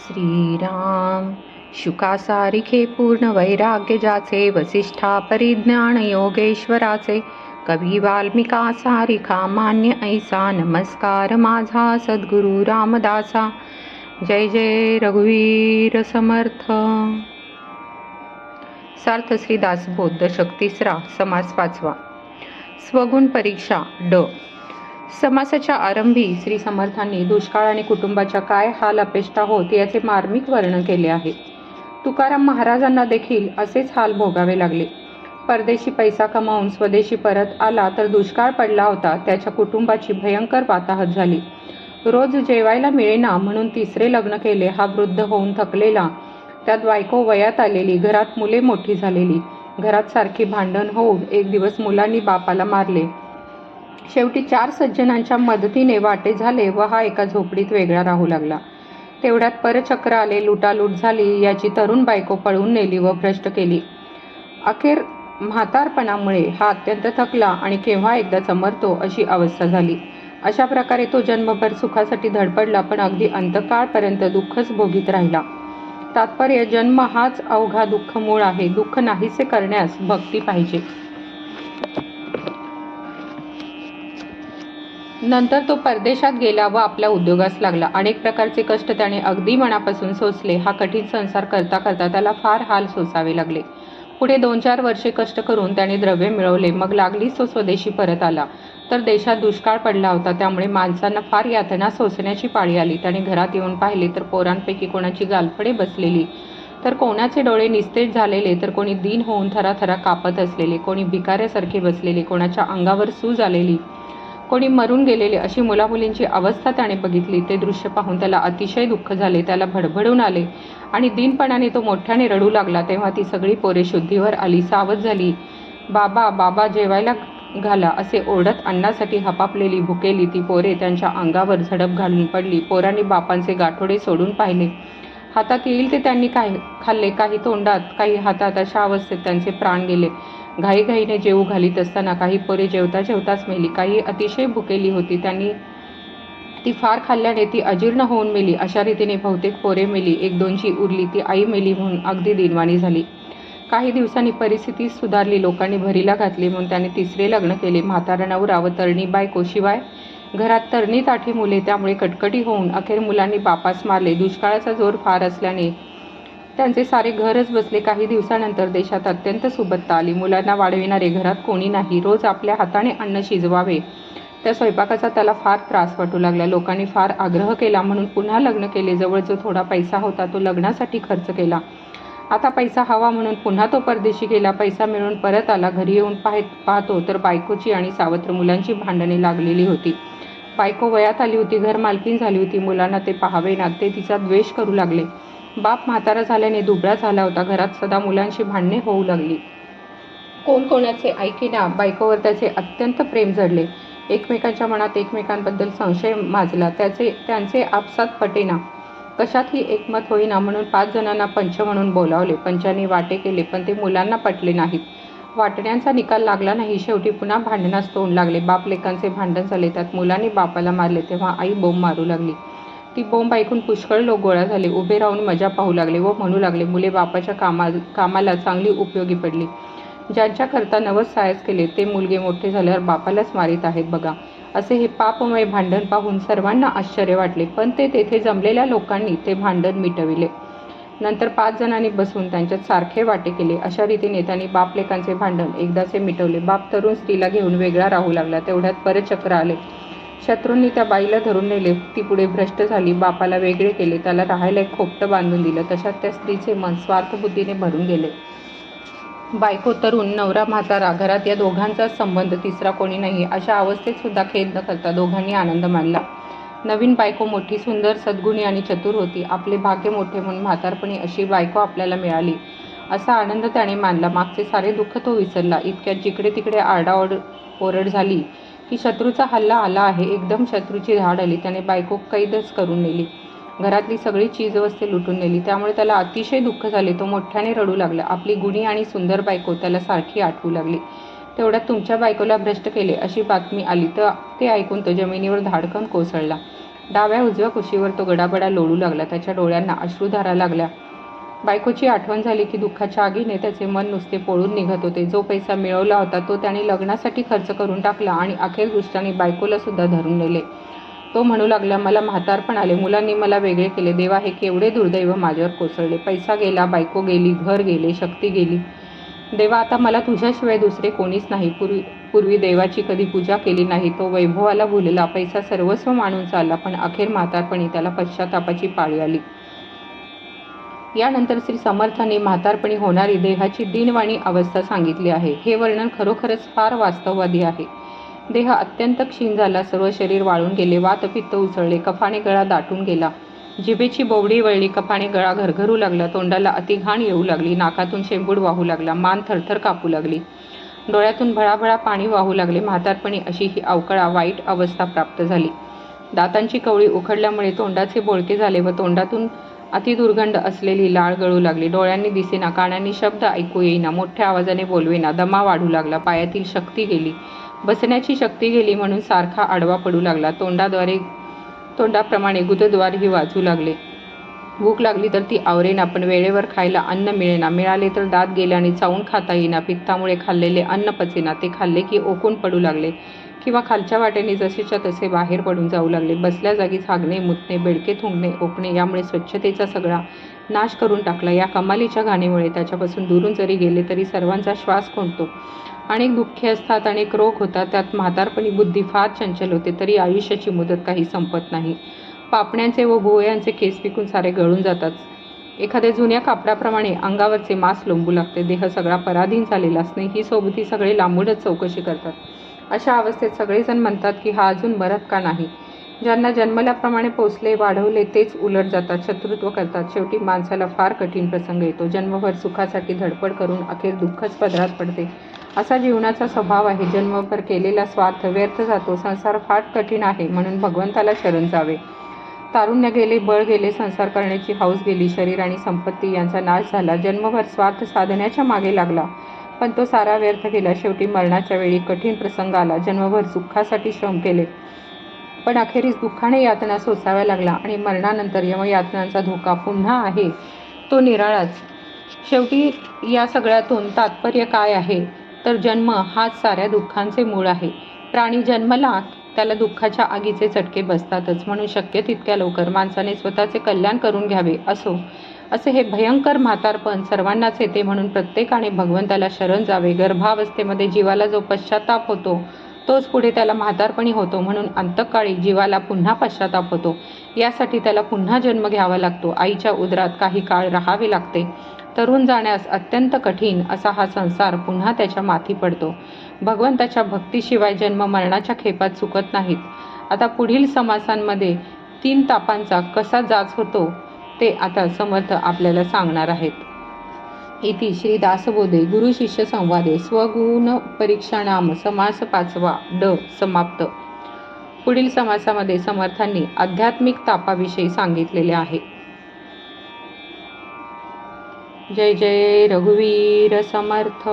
श्रीराम। शुकासारिखे पूर्ण वैराग्य जाचे वसिष्ठा परिज्ञान योगेश्वराचे कवी वाल्मिका सारिखा मान्य ऐसा नमस्कार माझा सद्गुरु रामदासा। जय जय रघुवीर समर्थ। सार्थ श्रीदास बौद्ध शक्तिसरा समास पाचवा। स्वगुण परीक्षा ड समासाच्या आरंभी श्री समर्थांनी दुष्काळ आणि कुटुंबाच्या काय हाल अपेष्टा होत याचे मार्मिक वर्णन केले आहे. तुकाराम महाराजांना देखील असेच हाल भोगावे लागले. परदेशी पैसा कमावून स्वदेशी परत आला तर दुष्काळ पडला होता त्याच्या कुटुंबाची भयंकर वाताहत झाली. रोज जेवायला मिळेना म्हणून तिसरे लग्न केले हा वृद्ध होऊन थकलेला. त्यात बायको वयात आलेली घरात मुले मोठी झालेली. घरात सारखी भांडण होऊन एक दिवस मुलांनी बापाला मारले. शेवटी चार सज्जनांच्या मदतीने वाटे झाले व हा एका झोपडीत वेगळा राहू लागला. तेवढ्यात परचक्र आले लुटालूट झाली याची तरुण बायको पळवून नेली व भ्रष्ट केली. अखेर म्हातारपणामुळे हा अत्यंत थकला आणि केव्हा एकदा चमरतो अशी अवस्था झाली. अशा प्रकारे तो जन्मभर सुखासाठी धडपडला पण अगदी अंतकाळपर्यंत दुःखच भोगीत राहिला. तात्पर्य जन्म हाच अवघा दुःख मूळ आहे. दुःख नाहीसे करण्यास भक्ती पाहिजे. नंतर तो परदेशात गेला व आपल्या उद्योगास लागला. अनेक प्रकारचे कष्ट त्याने अगदी मनापासून सोसले. हा कठीण संसार करता करता त्याला फार हाल सोसावे लागले. पुढे दोन चार वर्षे कष्ट करून त्याने द्रव्य मिळवले. मग लागलीच तो स्वदेशी परत आला. तर देशात दुष्काळ पडला होता. त्यामुळे माणसांना फार यातना सोसण्याची पाळी आली. त्याने घरात येऊन पाहिले तर पोरांपैकी कोणाची गालफडे बसलेली. तर कोणाचे डोळे निस्तेज झालेले तर कोणी दीन होऊन थराथरा कापत असलेले. कोणी भिकाऱ्यासारखे बसलेले. कोणाच्या अंगावर सूज आलेली. कोणी मरून गेलेले अशी मुलामुलींची अवस्था त्याने बघितली. ते दृश्य पाहून त्याला अतिशय दुःख झाले. त्याला भडभडून आले आणि दिनपणाने तो मोठ्याने रडू लागला. तेव्हा ती सगळी पोरे शुद्धीवर आली. सावध झाली. बाबा बाबा जेवायला घाला असे ओरडत अन्नासाठी हपापलेली भुकेली ती पोरे त्यांच्या अंगावर झडप घालून पडली. पोरांनी बापांचे गाठोडे सोडून पाहिले. हातात येईल ते त्यांनी काही खाल्ले? काही तोंडात काही हातात अशा अवस्थेत त्यांचे प्राण गेले. घाईघाईने जेवू घालीत असताना काही पोरे जेवता जेवताच मेली. काही अतिशय भुकेली होती. त्यांनी ती फार खाल्ल्याने ती अजीर्ण होऊन मेली. अशा रीतीने बहुतेक पोरे मेली. एक दोनची उरली. ती आई मेली म्हणून अगदी दिनवाणी झाली. काही दिवसांनी परिस्थिती सुधारली. लोकांनी भरीला घातली म्हणून त्याने तिसरे लग्न केले. म्हातारा नवरा व तरणी बायको शिवाय घरात तरणी ताठी मुले. त्यामुळे कटकटी होऊन अखेर मुलांनी बापास मारले. दुष्काळाचा जोर फार असल्याने त्यांचे सारे घरच बसले काही दिवसानंतर देशात अत्यंत सुबत्ता आली. मुलांना वाढविणारे घरात कोणी नाही. रोज आपल्या हाताने अन्न शिजवावे. त्या स्वयंपाकाचा त्याला फार त्रास वाटू लागला. लोकांनी फार आग्रह केला म्हणून पुन्हा लग्न केले. जवळ जो थोडा पैसा होता तो लग्नासाठी खर्च केला. आता पैसा हवा म्हणून पुन्हा तो परदेशी गेला. पैसा मिळून परत आला. घरी येऊन पाहत पाहतो तर बायकोची आणि सावत्र मुलांची भांडणे लागलेली होती. बायको वयात आली होती. घर मालकीन झाली होती. मुलांना ते पाहावे ना ते तिचा द्वेष करू लागले. बाप म्हातारा झाल्याने दुबळा झाला होता. घरात सदा मुलांशी भांडणे होऊ लागली. कोण कोणाचे ऐकिना बायकोवर त्याचे अत्यंत प्रेम जडले. एकमेकांच्या मनात एकमेकांबद्दल संशय माजला. त्याचे त्यांचे आपसात पटेना. कशातही एकमत होईना म्हणून पाच जणांना पंच म्हणून बोलावले. पंचांनी वाटे केले पण ते मुलांना पटले नाहीत. वाटण्यांचा निकाल लागला नाही. शेवटी पुन्हा भांडणास तोंड लागले. बाप लेकांचे भांडण झाले. त्यात मुलांनी बापाला मारले तेव्हा आई बोंब मारू लागली. ती बोंब ऐकून पुष्कळ लोक गोळा झाले. उभे राहून मजा पाहू लागले व म्हणू लागले मुले बापाच्या कामा कामाला चांगली उपयोगी पडली. ज्यांच्याकरता नवस सायस केले ते मुलगे मोठे झाल्यावर बापालाच मारित आहेत बघा. असे हे पापमय भांडण पाहून सर्वांना आश्चर्य वाटले. पण ते तेथे जमलेल्या लोकांनी ते भांडण मिटविले. नंतर पाच जणांनी बसून त्यांच्यात सारखे वाटे केले. अशा रीतीने त्यांनी बापलेकांचे भांडण एकदाचे मिटवले. बाप तरुण स्त्रीला घेऊन वेगळा राहू लागला. तेवढ्यात परत चक्र आले. शत्रूंनी त्या बाईला धरून नेले. ती पुढे भ्रष्ट झाली. बापाला वेगळे केले. त्याला राहायला एक खोपटं बांधून दिलं. तशात त्या स्त्रीचे मन स्वार्थबुद्धीने भरून गेले. बायको तरुण नवरा म्हातारा घरात या दोघांचाच संबंध तिसरा कोणी नाही अशा अवस्थेत सुद्धा खेद न करता दोघांनी आनंद मानला नवीन बायको मोठी सुंदर सद्गुणी आणि चतुर होती. आपले भाग्य मोठे म्हणून म्हातारपणी अशी बायको आपल्याला मिळाली. असा आनंद त्याने मानला. मागचे सारे दुःख तो विसरला. इतक्यात जिकडे तिकडे आरडाओरड ओरड झाली की शत्रूचा हल्ला आला आहे. एकदम शत्रूची धाड आली. त्याने बायको कैदच करून नेली. घरातली सगळी चीजवस्ते लुटून नेली. त्यामुळे त्याला अतिशय दुःख झाले. तो मोठ्याने रडू लागला. आपली गुणी आणि सुंदर बायको त्याला सारखी आठवू लागली. तेवढ्यात तुमच्या बायकोला भ्रष्ट केले अशी बातमी आली तर ते ऐकून तो जमिनीवर धाडकन कोसळला. डाव्या उजव्या कुशीवर तो गडाबडा लोळू लागला. त्याच्या डोळ्यांना अश्रुधारा लागल्या. बायकोची आठवण झाली की दुःखाच्या आगीने त्याचे मन नुसते पोळून निघत होते. जो पैसा मिळवला होता तो त्याने लग्नासाठी खर्च करून टाकला आणि अखेर दृष्टाने बायकोला सुद्धा धरून नेले. तो म्हणू लागला मला म्हातारपण आले. मुलांनी मला वेगळे केले. देवा हे केवढे दुर्दैव माझ्यावर कोसळले. पैसा गेला बायको गेली घर गेले शक्ती गेली. देवा आता मला तुझ्याशिवाय दुसरे कोणीच नाही. पूर्वी पूर्वी देवाची कधी पूजा केली नाही. तो वैभवाला भुलला. पैसा सर्वस्व मानून चालला पण अखेर म्हातारपणी त्याला पश्चातापाची पाळी आली. यानंतर श्री समर्थांनी म्हातारपणी होणारी देहाची दिनवाणी अवस्था सांगितली आहे. हे वर्णन खरोखरच फार वास्तववादी आहे. देह अत्यंत क्षीण झाला सर्व शरीर वाळून गेले वातपित्त उसळले कफाने गळा दाटून गेला. जिभेची बोबडी वळली कफाने गळा घरघरू लागला तोंडाला अतिघाण येऊ लागली नाकातून शेंबूड वाहू लागला मान थरथर कापू लागली. डोळ्यातून भळाभळा पाणी वाहू लागले म्हातारपणी अशी ही अवकळा वाईट अवस्था प्राप्त झाली. दातांची कवळी उखडल्यामुळे तोंडाचे बोळके झाले व तोंडातून अतिदुर्गंध असलेली लाळ गळू लागली. डोळ्यांनी दिसेना कानांनी शब्द ऐकू येईना. मोठ्या आवाजाने बोलवेना. दमा वाढू लागला. पायातील शक्ती गेली. बसण्याची शक्ती गेली म्हणून सारखा आडवा पडू लागला. तोंडाद्वारे तोंडाप्रमाणे गुदद्वारही वाजू लागले. भूक लागली तर ती आवरेना पण वेळेवर खायला अन्न मिळेना. मिळाले तर दात गेल्याने चावून खाता येईना. पित्तामुळे खाल्लेले अन्न पचेना. ते खाल्ले की ओकून पडू लागले. किंवा खालच्या वाटेने जसेच्या तसे बाहेर पडून जाऊ लागले. बसल्या जागी हागणे मुतणे बेडके थुंकणे ओकणे यामुळे स्वच्छतेचा सगळा नाश करून टाकला. या कमालीच्या घाणीमुळे त्याच्यापासून दुरून जरी गेले तरी सर्वांचा श्वास कोंडतो. अनेक दुःखे असतात अनेक रोग होतात. त्यात म्हातारपणी बुद्धी फार चंचल होते तरी आयुष्याची मुदत काही संपत नाही. पापण्यांचे व भुवयांचे केस पिकून सारे गळून जातात. एखाद्या जुन्या कापडाप्रमाणे अंगावरचे मांस लोंबू लागते. देह सगळा पराधीन झालेला स्नेही सोबती सगळे लांबूनच चौकशी करतात. अशा अवस्थेत सगळेजण म्हणतात की हा अजून मरत का नाही? ज्यांना जन्मल्याप्रमाणे पोचले वाढवले तेच उलट जातात शत्रुत्व करतात. शेवटी माणसाला फार कठीण प्रसंग येतो. जन्मभर सुखासाठी धडपड करून अखेर दुःखच पदरात पडते. असा जीवनाचा स्वभाव आहे. जन्मभर केलेला स्वार्थ व्यर्थ जातो. संसार फार कठीण आहे म्हणून भगवंताला शरण जावे. तारुण्य गेले बळ गेले संसार करण्याची हौस गेली शरीर आणि संपत्ती यांचा नाश झाला. जन्मभर स्वार्थ साधण्याच्या मागे लागला. पण तो सारा व्यर्थ गेला. शेवटी मरणाच्या वेळी कठीण प्रसंग आला. जन्मभर सुखासाठी श्रम केले. पण अखेरीस दुःखाने यातना सोसाव्या लागला आणि मरणानंतर यमयातनांचा धोका पुन्हा आहे. तो निराळाच. शेवटी या सगळ्यातून तात्पर्य काय आहे? तर जन्म हाच साऱ्या दुःखांचे मूळ आहे. प्राणी जन्मला त्याला दुःखाच्या आगीचे चटके बसतातच. म्हणून शक्य तितक्या लवकर माणसाने स्वतःचे कल्याण करून घ्यावे असो. असे हे भयंकर म्हातारपण सर्वांनाच येते म्हणून प्रत्येकाने भगवंताला शरण जावे. गर्भावस्थेमध्ये जीवाला जो पश्चाताप होतो तोच पुढे त्याला म्हातारपणी होतो म्हणून अंतकाळी जीवाला पुन्हा पश्चाताप होतो. यासाठी त्याला पुन्हा जन्म घ्यावा लागतो. आईच्या उदरात काही काळ राहावे लागते. तरुण जाण्यास अत्यंत कठीण असा हा संसार पुन्हा त्याच्या माथी पडतो. भगवंताच्या भक्तीशिवाय जन्म मरणाच्या खेपात चुकत नाहीत. आता पुढील समासांमध्ये तीन तापांचा कसा जाच होतो ते आता समर्थ आपल्याला सांगणार आहेत. इति श्री दासबोधे गुरु शिष्य संवादे स्वगुण परीक्षानाम समास पाचवा ड समाप्त. पुढील समासामध्ये समर्थांनी आध्यात्मिक तापाविषयी सांगितलेले आहे. जय जय रघुवीर समर्थ.